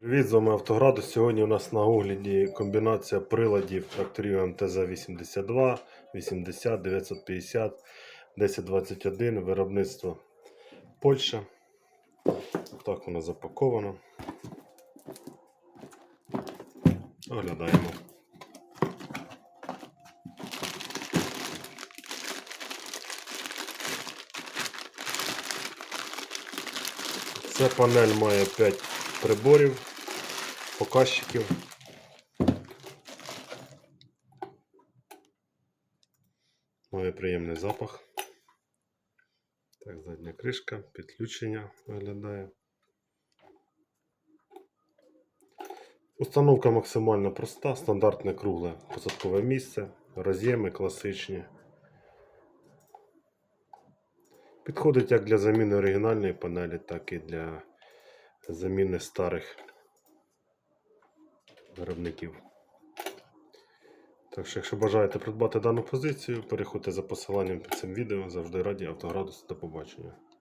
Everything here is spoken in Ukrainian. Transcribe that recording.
Привіт, з вами Автоградус. Сьогодні у нас на огляді комбінація приладів тракторів МТЗ-82, 80, 950, 1021, виробництво Польща. Так воно запаковано. Оглядаємо. Ця панель має 5 приборів, показчиків. Має приємний запах. Так, задня кришка, підключення виглядає. Установка максимально проста, стандартне кругле посадкове місце, роз'єми класичні. Підходить як для заміни оригінальної панелі, так і для заміни старих виробників. Так що, якщо бажаєте придбати дану позицію, переходьте за посиланням під цим відео. Завжди раді автоградус. До побачення.